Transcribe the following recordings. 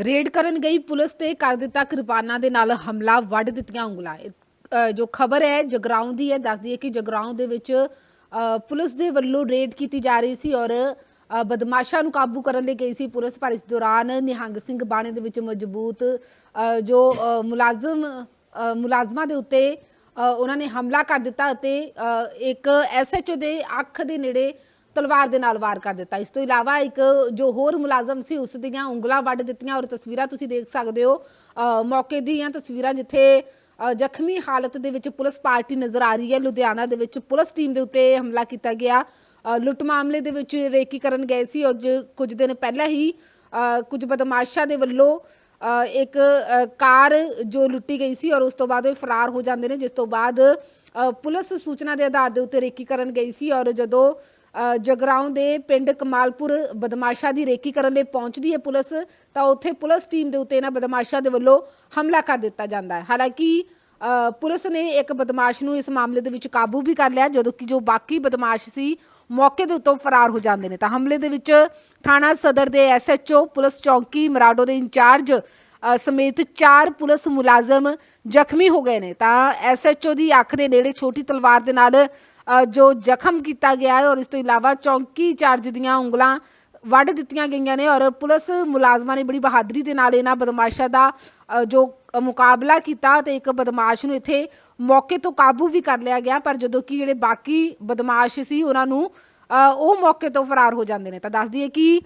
Raid ਕਰਨ ਗਈ police ਤੇ ਕਰ ਦਿੱਤਾ ਕਿਰਪਾਨਾਂ ਦੇ ਨਾਲ ਹਮਲਾ ਵੱਢ ਦਿੱਤੀਆਂ ਉਂਗਲਾਂ। ਜੋ ਖਬਰ ਹੈ ਜਗਰਾਉਂ ਦੀ ਹੈ ਦੱਸਦੀ ਹੈ ਕਿ ਜਗਰਾਉਂ ਦੇ ਵਿੱਚ ਪੁਲਿਸ ਦੇ ਵੱਲੋਂ ਰੇਡ ਕੀਤੀ ਜਾ ਰਹੀ ਸੀ ਔਰ ਬਦਮਾਸ਼ਾਂ ਨੂੰ ਕਾਬੂ ਕਰਨ ਲਈ ਗਈ ਸੀ ਪੁਲਿਸ ਪਰ ਇਸ ਦੌਰਾਨ ਨਿਹੰਗ ਸਿੰਘ ਬਾਣੇ ਦੇ ਵਿੱਚ ਮਜ਼ਬੂਤ ਜੋ ਮੁਲਾਜ਼ਮ ਮੁਲਾਜ਼ਮਾਂ ਦੇ ਉੱਤੇ ਉਹਨਾਂ ਨੇ ਹਮਲਾ ਕਰ ਦਿੱਤਾ ਅਤੇ ਅ, ਇੱਕ ਐਸਐਚਓ ਦੇ ਅੱਖ ਦੇ ਨੇੜੇ ਤਲਵਾਰ ਦੇ ਨਾਲ ਵਾਰ ਕਰ ਦਿੱਤਾ। ਇਸ ਤੋਂ ਇਲਾਵਾ ਇੱਕ ਜੋ ਹੋਰ ਮੁਲਾਜ਼ਮ ਸੀ, ਉਸ ਦੀਆਂ ਉਂਗਲਾਂ ਵੱਢ ਦਿੱਤੀਆਂ ਔਰ ਤਸਵੀਰਾਂ ਤੁਸੀਂ ਦੇਖ ਸਕਦੇ ਹੋ। ਮੌਕੇ ਦੀਆਂ ਤਸਵੀਰਾਂ ਜਿੱਥੇ ਜ਼ਖਮੀ ਹਾਲਤ ਦੇ ਵਿੱਚ ਪੁਲਿਸ ਪਾਰਟੀ ਨਜ਼ਰ ਆ ਰਹੀ ਹੈ। ਲੁਧਿਆਣਾ ਦੇ ਵਿੱਚ ਪੁਲਿਸ ਟੀਮ ਦੇ ਉੱਤੇ ਹਮਲਾ ਕੀਤਾ ਗਿਆ। ਲੁੱਟ ਮਾਮਲੇ ਦੇ ਵਿੱਚ ਰੇਕੀ ਕਰਨ ਗਏ ਸੀ। ਔਰ ਕੁਝ ਦਿਨ ਪਹਿਲਾਂ ਹੀ ਕੁਝ ਬਦਮਾਸ਼ਾਂ ਦੇ ਵੱਲੋਂ ਇੱਕ ਕਾਰ ਜੋ ਲੁੱਟੀ ਗਈ ਸੀ ਔਰ ਉਸ ਤੋਂ ਬਾਅਦ ਉਹ ਫਰਾਰ ਹੋ ਜਾਂਦੇ ਨੇ, ਜਿਸ ਤੋਂ ਬਾਅਦ ਪੁਲਿਸ ਸੂਚਨਾ ਦੇ ਆਧਾਰ ਦੇ ਉੱਤੇ ਰੇਕੀ ਕਰਨ ਗਈ ਸੀ ਔਰ ਜਦੋਂ ਜਗਰਾਉਂ ਦੇ ਪਿੰਡ ਕਮਾਲਪੁਰ ਬਦਮਾਸ਼ਾਂ ਦੀ ਰੇਕੀ ਕਰਨ ਲਈ ਪਹੁੰਚਦੀ ਹੈ ਪੁਲਿਸ, ਤਾਂ ਉੱਥੇ ਪੁਲਿਸ ਟੀਮ ਦੇ ਉੱਤੇ ਇਹਨਾਂ ਬਦਮਾਸ਼ਾਂ ਦੇ ਵੱਲੋਂ ਹਮਲਾ ਕਰ ਦਿੱਤਾ ਜਾਂਦਾ ਹੈ। ਹਾਲਾਂਕਿ ਪੁਲਿਸ ਨੇ ਇੱਕ ਬਦਮਾਸ਼ ਨੂੰ ਇਸ ਮਾਮਲੇ ਦੇ ਵਿੱਚ ਕਾਬੂ ਵੀ ਕਰ ਲਿਆ, ਜਦੋਂ ਕਿ ਜੋ ਬਾਕੀ ਬਦਮਾਸ਼ ਸੀ, ਮੌਕੇ ਦੇ ਉੱਤੋਂ ਫਰਾਰ ਹੋ ਜਾਂਦੇ ਨੇ। ਤਾਂ ਹਮਲੇ ਦੇ ਵਿੱਚ ਥਾਣਾ ਸਦਰ ਦੇ ਐਸਐਚਓ ਪੁਲਿਸ ਚੌਂਕੀ, ਮਰਾਡੋ ਦੇ ਇੰਚਾਰਜ ਸਮੇਤ ਚਾਰ ਪੁਲਿਸ ਮੁਲਾਜ਼ਮ ਜ਼ਖਮੀ ਹੋ ਗਏ ਨੇ। ਤਾਂ ਐਸਐਚਓ ਦੀ ਅੱਖ ਦੇ ਨੇੜੇ ਛੋਟੀ ਤਲਵਾਰ ਦੇ ਨਾਲ ਜੋ ਜ਼ਖਮ ਕੀਤਾ ਗਿਆ ਹੈ ਔਰ ਇਸ ਤੋਂ ਇਲਾਵਾ ਚੌਂਕੀ ਚਾਰਜ ਦੀਆਂ ਉਂਗਲਾਂ ਵੱਢ ਦਿੱਤੀਆਂ ਗਈਆਂ ਨੇ ਔਰ ਪੁਲਿਸ ਮੁਲਾਜ਼ਮਾਂ ਨੇ ਬੜੀ ਬਹਾਦਰੀ ਦੇ ਨਾਲ ਇਹਨਾਂ ਬਦਮਾਸ਼ਾਂ ਦਾ ਜੋ ਮੁਕਾਬਲਾ ਕੀਤਾ ਤੇ ਇੱਕ ਬਦਮਾਸ਼ ਨੂੰ ਇੱਥੇ ਮੌਕੇ ਤੋਂ ਕਾਬੂ ਵੀ ਕਰ ਲਿਆ ਗਿਆ, ਪਰ ਜਦੋਂ ਕਿ ਜਿਹੜੇ ਬਾਕੀ ਬਦਮਾਸ਼ ਸੀ ਉਹਨਾਂ ਨੂੰ ਉਹ ਮੌਕੇ ਤੋਂ ਫਰਾਰ ਹੋ ਜਾਂਦੇ ਨੇ। ਤਾਂ ਦੱਸ ਦਈਏ ਕਿ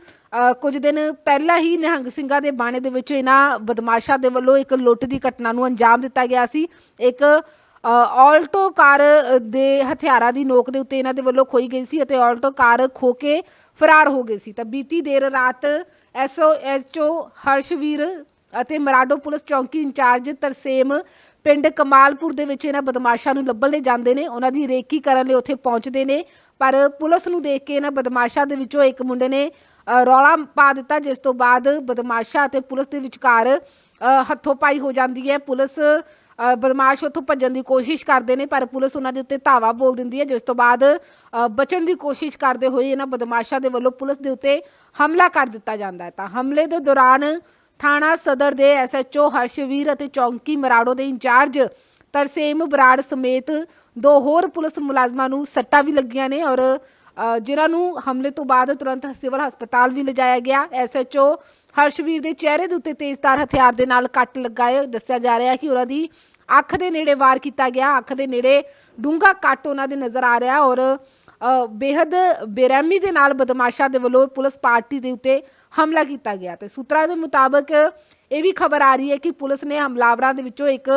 ਕੁਝ ਦਿਨ ਪਹਿਲਾਂ ਹੀ ਨਿਹੰਗ ਸਿੰਘਾਂ ਦੇ ਬਾਣੇ ਦੇ ਵਿੱਚ ਇਹਨਾਂ ਬਦਮਾਸ਼ਾਂ ਦੇ ਵੱਲੋਂ ਇੱਕ ਲੁੱਟ ਦੀ ਘਟਨਾ ਨੂੰ ਅੰਜਾਮ ਦਿੱਤਾ ਗਿਆ ਸੀ। ਇੱਕ ਆਲਟੋ ਕਾਰ ਦੇ ਹਥਿਆਰਾਂ ਦੀ ਨੋਕ ਦੇ ਉੱਤੇ ਇਹਨਾਂ ਦੇ ਵੱਲੋਂ ਖੋਈ ਗਈ ਸੀ ਅਤੇ ਆਲਟੋ ਕਾਰ ਖੋ ਕੇ ਫਰਾਰ ਹੋ ਗਏ ਸੀ। ਤਾਂ ਬੀਤੀ ਦੇਰ ਰਾਤ ਐਸਓਐਚਓ ਹਰਸ਼ਵੀਰ ਅਤੇ ਮਰਾਡੋ ਪੁਲਿਸ ਚੌਂਕੀ ਇੰਚਾਰਜ ਤਰਸੇਮ ਪਿੰਡ ਕਮਾਲਪੁਰ ਦੇ ਵਿੱਚ ਇਹਨਾਂ ਬਦਮਾਸ਼ਾਂ ਨੂੰ ਲੱਭਣ ਲਈ ਜਾਂਦੇ ਨੇ। ਉਹਨਾਂ ਦੀ ਰੇਕੀ ਕਰਨ ਲਈ ਉੱਥੇ ਪਹੁੰਚਦੇ ਨੇ। ਪਰ ਪੁਲਿਸ ਨੂੰ ਦੇਖ ਕੇ ਇਹਨਾਂ ਬਦਮਾਸ਼ਾਂ ਦੇ ਵਿੱਚੋਂ ਇੱਕ ਮੁੰਡੇ ਨੇ ਰੌਲਾ ਪਾ ਦਿੱਤਾ, ਜਿਸ ਤੋਂ ਬਾਅਦ ਬਦਮਾਸ਼ਾਂ ਅਤੇ ਪੁਲਿਸ ਦੇ ਵਿਚਕਾਰ ਹੱਥੋਂ ਪਾਈ ਹੋ ਜਾਂਦੀ ਹੈ। ਪੁਲਿਸ ਬਦਮਾਸ਼ ਉੱਥੋਂ ਭੱਜਣ ਦੀ ਕੋਸ਼ਿਸ਼ ਕਰਦੇ ਨੇ, ਪਰ ਪੁਲਿਸ ਉਹਨਾਂ ਦੇ ਉੱਤੇ ਧਾਵਾ ਬੋਲ ਦਿੰਦੀ ਹੈ, ਜਿਸ ਤੋਂ ਬਾਅਦ ਬਚਣ ਦੀ ਕੋਸ਼ਿਸ਼ ਕਰਦੇ ਹੋਏ ਇਹਨਾਂ ਬਦਮਾਸ਼ਾਂ ਦੇ ਵੱਲੋਂ ਪੁਲਿਸ ਦੇ ਉੱਤੇ ਹਮਲਾ ਕਰ ਦਿੱਤਾ ਜਾਂਦਾ ਹੈ। ਤਾਂ ਹਮਲੇ ਦੇ ਦੌਰਾਨ ਥਾਣਾ ਸਦਰ ਦੇ ਐਸਐਚਓ ਹਰਸ਼ਵੀਰ ਅਤੇ ਚੌਂਕੀ ਮਰਾੜੋ ਦੇ ਇੰਚਾਰਜ ਤਰਸੇਮ ਬਰਾੜ ਸਮੇਤ ਦੋ ਹੋਰ ਪੁਲਿਸ ਮੁਲਾਜ਼ਮਾਂ ਨੂੰ ਸੱਟਾਂ ਵੀ ਲੱਗੀਆਂ ਨੇ ਔਰ ਜਿਨ੍ਹਾਂ ਨੂੰ ਹਮਲੇ ਤੋਂ ਬਾਅਦ ਤੁਰੰਤ ਸਿਵਲ ਹਸਪਤਾਲ ਵੀ ਲਿਜਾਇਆ ਗਿਆ। ਐਸਐਚਓ ਹਰਸ਼ਵੀਰ ਦੇ ਚਿਹਰੇ ਦੇ ਉੱਤੇ ਤੇਜ਼ਧਾਰ ਹਥਿਆਰ ਦੇ ਨਾਲ ਕੱਟ ਲੱਗਾ ਦੱਸਿਆ ਜਾ ਰਿਹਾ ਕਿ ਉਹਨਾਂ ਦੀ ਅੱਖ ਦੇ ਨੇੜੇ ਵਾਰ ਕੀਤਾ ਗਿਆ। ਅੱਖ ਦੇ ਨੇੜੇ ਡੂੰਘਾ ਕੱਟ ਉਹਨਾਂ ਦੇ ਨਜ਼ਰ ਆ ਰਿਹਾ ਔਰ ਅ, ਬੇਹੱਦ ਬੇਰਹਿਮੀ ਦੇ ਨਾਲ ਬਦਮਾਸ਼ਾਂ ਦੇ ਵੱਲੋਂ ਪੁਲਿਸ ਪਾਰਟੀ ਦੇ ਉੱਤੇ ਹਮਲਾ ਕੀਤਾ ਗਿਆ। ਤੇ ਸੂਤਰਾਂ ਦੇ ਮੁਤਾਬਕ ਇਹ ਵੀ ਖਬਰ ਆ ਰਹੀ ਹੈ ਕਿ ਪੁਲਿਸ ਨੇ ਹਮਲਾਵਰਾਂ ਦੇ ਵਿੱਚੋਂ ਇੱਕ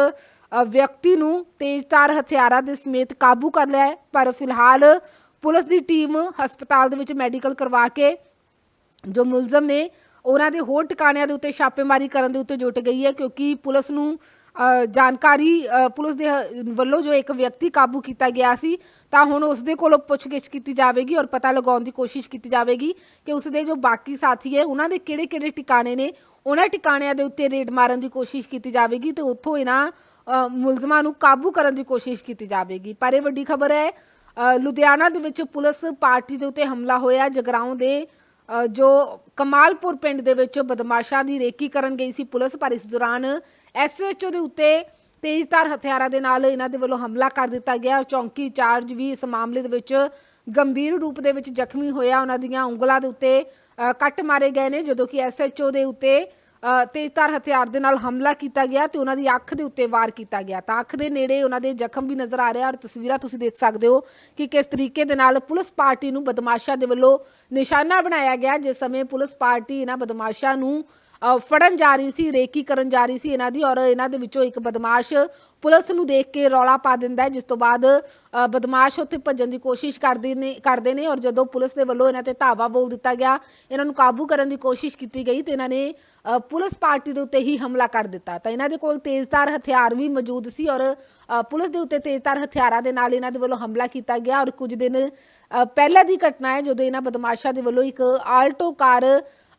ਵਿਅਕਤੀ ਨੂੰ ਤੇਜ਼ਧਾਰ ਹਥਿਆਰਾਂ ਦੇ ਸਮੇਤ ਕਾਬੂ ਕਰ ਲਿਆ ਹੈ। ਪਰ ਫਿਲਹਾਲ ਪੁਲਿਸ ਦੀ ਟੀਮ ਹਸਪਤਾਲ ਦੇ ਵਿੱਚ ਮੈਡੀਕਲ ਕਰਵਾ ਕੇ ਜੋ ਮੁਲਜ਼ਮ ਨੇ, ਉਹਨਾਂ ਦੇ ਹੋਰ ਟਿਕਾਣਿਆਂ ਦੇ ਉੱਤੇ ਛਾਪੇਮਾਰੀ ਕਰਨ ਦੇ ਉੱਤੇ ਜੁਟ ਗਈ ਹੈ, ਕਿਉਂਕਿ ਪੁਲਿਸ ਨੂੰ ਜਾਣਕਾਰੀ ਪੁਲਿਸ ਦੇ ਵੱਲੋਂ ਜੋ ਇੱਕ ਵਿਅਕਤੀ ਕਾਬੂ ਕੀਤਾ ਗਿਆ ਸੀ, ਤਾਂ ਹੁਣ ਉਸ ਦੇ ਕੋਲੋਂ ਪੁੱਛਗਿੱਛ ਕੀਤੀ ਜਾਵੇਗੀ ਔਰ ਪਤਾ ਲਗਾਉਣ ਦੀ ਕੋਸ਼ਿਸ਼ ਕੀਤੀ ਜਾਵੇਗੀ ਕਿ ਉਸ ਦੇ ਜੋ ਬਾਕੀ ਸਾਥੀ ਹੈ, ਉਹਨਾਂ ਦੇ ਕਿਹੜੇ-ਕਿਹੜੇ ਟਿਕਾਣੇ ਨੇ, ਉਹਨਾਂ ਟਿਕਾਣਿਆਂ ਦੇ ਉੱਤੇ ਰੇਡ ਮਾਰਨ ਦੀ ਕੋਸ਼ਿਸ਼ ਕੀਤੀ ਜਾਵੇਗੀ ਤੇ ਉੱਥੋਂ ਇਹਨਾਂ ਮੁਲਜ਼ਮਾਂ ਨੂੰ ਕਾਬੂ ਕਰਨ ਦੀ ਕੋਸ਼ਿਸ਼ ਕੀਤੀ ਜਾਵੇਗੀ। ਪਰ ਇਹ ਵੱਡੀ ਖਬਰ ਹੈ ਲੁਧਿਆਣਾ ਦੇ ਵਿੱਚ ਪੁਲਿਸ ਪਾਰਟੀ ਦੇ ਉੱਤੇ ਹਮਲਾ ਹੋਇਆ। ਜਗਰਾਉਂ ਦੇ ਜੋ ਕਮਾਲਪੁਰ ਪਿੰਡ ਦੇ ਵਿੱਚ ਬਦਮਾਸ਼ਾਂ ਦੀ ਰੇਕੀ ਕਰਨ ਗਈ ਸੀ ਪੁਲਿਸ, ਪਰ ਇਸ ਦੌਰਾਨ ਐਸਐਚਓ ਦੇ ਉੱਤੇ ਤੇਜ਼ਧਾਰ ਹਥਿਆਰਾਂ ਦੇ ਨਾਲ ਇਹਨਾਂ ਦੇ ਵੱਲੋਂ ਹਮਲਾ ਕਰ ਦਿੱਤਾ ਗਿਆ। ਚੌਂਕੀ ਚਾਰਜ ਵੀ ਇਸ ਮਾਮਲੇ ਦੇ ਵਿੱਚ ਗੰਭੀਰ ਰੂਪ ਦੇ ਵਿੱਚ ਜ਼ਖਮੀ ਹੋਇਆ। ਉਹਨਾਂ ਦੀਆਂ ਉਂਗਲਾਂ ਦੇ ਉੱਤੇ ਕੱਟ ਮਾਰੇ ਗਏ ਨੇ, ਜਦੋਂ ਕਿ ਐਸਐਚਓ ਦੇ ਉੱਤੇ ਤੇਜ਼ਧਾਰ ਹਥਿਆਰ ਦੇ ਨਾਲ ਹਮਲਾ ਕੀਤਾ ਗਿਆ ਤੇ ਉਹਨਾਂ ਦੀ ਅੱਖ ਦੇ ਉੱਤੇ ਵਾਰ ਕੀਤਾ ਗਿਆ। ਤਾਂ ਅੱਖ ਦੇ ਨੇੜੇ ਉਹਨਾਂ ਦੇ ਜ਼ਖਮ ਵੀ ਨਜ਼ਰ ਆ ਰਿਹਾ ਔਰ ਤਸਵੀਰਾਂ ਤੁਸੀਂ ਦੇਖ ਸਕਦੇ ਹੋ ਕਿ ਕਿਸ ਤਰੀਕੇ ਦੇ ਨਾਲ ਪੁਲਿਸ ਪਾਰਟੀ ਨੂੰ ਬਦਮਾਸ਼ਾਂ ਦੇ ਵੱਲੋਂ ਨਿਸ਼ਾਨਾ ਬਣਾਇਆ ਗਿਆ, ਜਿਸ ਸਮੇਂ ਪੁਲਿਸ ਪਾਰਟੀ ਇਹਨਾਂ ਬਦਮਾਸ਼ਾਂ ਨੂੰ ਫੜਨ ਜਾ ਰਹੀ ਸੀ ਰੇਕੀ ਕਰਨ ਜਾ ਰਹੀ ਸੀ ਇਹਨਾਂ ਦੀ ਔਰ ਇਹਨਾਂ ਦੇ ਵਿੱਚੋਂ ਇੱਕ ਬਦਮਾਸ਼ ਪੁਲਿਸ ਨੂੰ ਦੇਖ ਕੇ ਰੌਲਾ ਪਾ ਦਿੰਦਾ ਹੈ ਜਿਸ ਤੋਂ ਬਾਅਦ ਬਦਮਾਸ਼ ਉੱਥੇ ਭੱਜਣ ਦੀ ਕੋਸ਼ਿਸ਼ ਕਰਦੇ ਨੇ ਕਰਦੇ ਨੇ ਔਰ ਜਦੋਂ ਪੁਲਿਸ ਦੇ ਵੱਲੋਂ ਇਹਨਾਂ ਤੇ ਧਾਵਾ ਬੋਲ ਦਿੱਤਾ ਗਿਆ ਇਹਨਾਂ ਨੂੰ ਕਾਬੂ ਕਰਨ ਦੀ ਕੋਸ਼ਿਸ਼ ਕੀਤੀ ਗਈ ਤੇ ਇਹਨਾਂ ਨੇ ਪੁਲਿਸ ਪਾਰਟੀ ਦੇ ਉੱਤੇ ਹੀ ਹਮਲਾ ਕਰ ਦਿੱਤਾ। ਤਾਂ ਇਹਨਾਂ ਦੇ ਕੋਲ ਤੇਜ਼ਧਾਰ ਹਥਿਆਰ ਵੀ ਮੌਜੂਦ ਸੀ ਔਰ ਪੁਲਿਸ ਦੇ ਉੱਤੇ ਤੇਜ਼ਧਾਰ ਹਥਿਆਰਾਂ ਦੇ ਨਾਲ ਇਹਨਾਂ ਦੇ ਵੱਲੋਂ ਹਮਲਾ ਕੀਤਾ ਗਿਆ ਔਰ ਕੁਝ ਦਿਨ ਅ, ਪਹਿਲਾਂ ਦੀ ਘਟਨਾ ਹੈ ਜਦੋਂ ਇਹਨਾਂ ਬਦਮਾਸ਼ਾਂ ਦੇ ਵੱਲੋਂ ਇੱਕ ਆਲਟੋ ਕਾਰ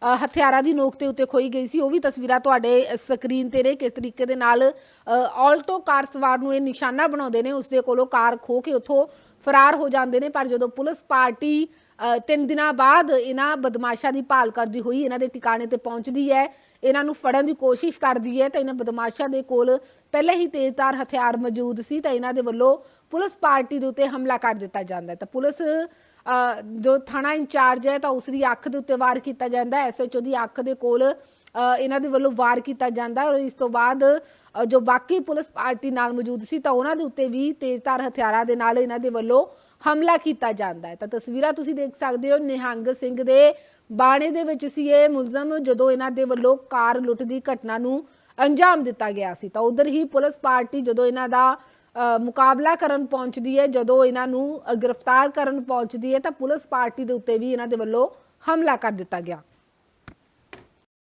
ਹਥਿਆਰਾਂ ਦੀ ਨੋਕ ਤੇ ਉੱਤੇ ਖੋਈ ਗਈ ਸੀ। ਉਹ ਵੀ ਤਸਵੀਰਾਂ ਤੁਹਾਡੇ ਸਕਰੀਨ ਤੇ ਨੇ। ਕਿਸ ਤਰੀਕੇ ਦੇ ਨਾਲ ਆਲਟੋ ਕਾਰ ਸਵਾਰ ਨੂੰ ਇਹ ਨਿਸ਼ਾਨਾ ਬਣਾਉਂਦੇ ਨੇ। ਉਸਦੇ ਕੋਲੋਂ ਕਾਰ ਖੋ ਕੇ ਉੱਥੋਂ ਫਰਾਰ ਹੋ ਜਾਂਦੇ ਨੇ। ਪਰ ਜਦੋਂ ਪੁਲਿਸ ਪਾਰਟੀ ਤਿੰਨ ਦਿਨਾਂ ਬਾਅਦ ਇਹਨਾਂ ਬਦਮਾਸ਼ਾਂ ਦੀ ਭਾਲ ਕਰਦੀ ਹੋਈ ਇਹਨਾਂ ਦੇ ਟਿਕਾਣੇ ਤੇ ਪਹੁੰਚਦੀ ਹੈ, ਇਹਨਾਂ ਨੂੰ ਫੜਨ ਦੀ ਕੋਸ਼ਿਸ਼ ਕਰਦੀ ਹੈ, ਤਾਂ ਇਹਨਾਂ ਬਦਮਾਸ਼ਾਂ ਦੇ ਕੋਲ ਪਹਿਲਾਂ ਹੀ ਤੇਜ਼ਧਾਰ ਹਥਿਆਰ ਮੌਜੂਦ ਸੀ, ਤਾਂ ਇਹਨਾਂ ਦੇ ਵੱਲੋਂ ਪੁਲਿਸ ਪਾਰਟੀ ਦੇ ਉੱਤੇ ਹਮਲਾ ਕਰ ਦਿੱਤਾ ਜਾਂਦਾ ਹੈ। ਤਾਂ ਪੁਲਿਸ ਜੋ ਥਾਣਾ ਇੰਚਾਰਜ ਹੈ ਤਾਂ ਉਸ ਦੀ ਅੱਖ ਦੇ ਉੱਤੇ ਵਾਰ ਕੀਤਾ ਜਾਂਦਾ ਹੈ। ਐਸਐਚਓ ਦੀ ਅੱਖ ਦੇ ਕੋਲ ਇਹਨਾਂ ਦੇ ਵੱਲੋਂ ਵਾਰ ਕੀਤਾ ਜਾਂਦਾ ਔਰ ਇਸ ਤੋਂ ਬਾਅਦ ਜੋ ਬਾਕੀ ਪੁਲਿਸ ਪਾਰਟੀ ਨਾਲ ਮੌਜੂਦ ਸੀ ਤਾਂ ਉਹਨਾਂ ਦੇ ਉੱਤੇ ਵੀ ਤੇਜ਼ਧਾਰ ਹਥਿਆਰਾਂ ਦੇ ਨਾਲ ਇਹਨਾਂ ਦੇ ਵੱਲੋਂ ਹਮਲਾ ਕੀਤਾ ਜਾਂਦਾ ਹੈ। ਤਾਂ ਤਸਵੀਰਾਂ ਤੁਸੀਂ ਦੇਖ ਸਕਦੇ ਹੋ, ਨਿਹੰਗ ਸਿੰਘ ਦੇ ਬਾਣੇ ਦੇ ਵਿੱਚ ਸੀ ਇਹ ਮੁਲਜ਼ਮ, ਜਦੋਂ ਇਹਨਾਂ ਦੇ ਵੱਲੋਂ ਕਾਰ ਲੁੱਟ ਦੀ ਘਟਨਾ ਨੂੰ ਅੰਜਾਮ ਦਿੱਤਾ ਗਿਆ ਸੀ। ਤਾਂ ਉਧਰ ਹੀ ਪੁਲਿਸ ਪਾਰਟੀ ਜਦੋਂ ਇਹਨਾਂ ਦਾ ਮੁਕਾਬਲਾ ਕਰਨ ਪਹੁੰਚਦੀ ਹੈ, ਜਦੋਂ ਇਹਨਾਂ ਨੂੰ ਗ੍ਰਿਫਤਾਰ ਕਰਨ ਪਹੁੰਚਦੀ ਹੈ, ਤਾਂ ਪੁਲਿਸ ਪਾਰਟੀ ਦੇ ਉੱਤੇ ਵੀ ਇਹਨਾਂ ਦੇ ਵੱਲੋਂ ਹਮਲਾ ਕਰ ਦਿੱਤਾ ਗਿਆ।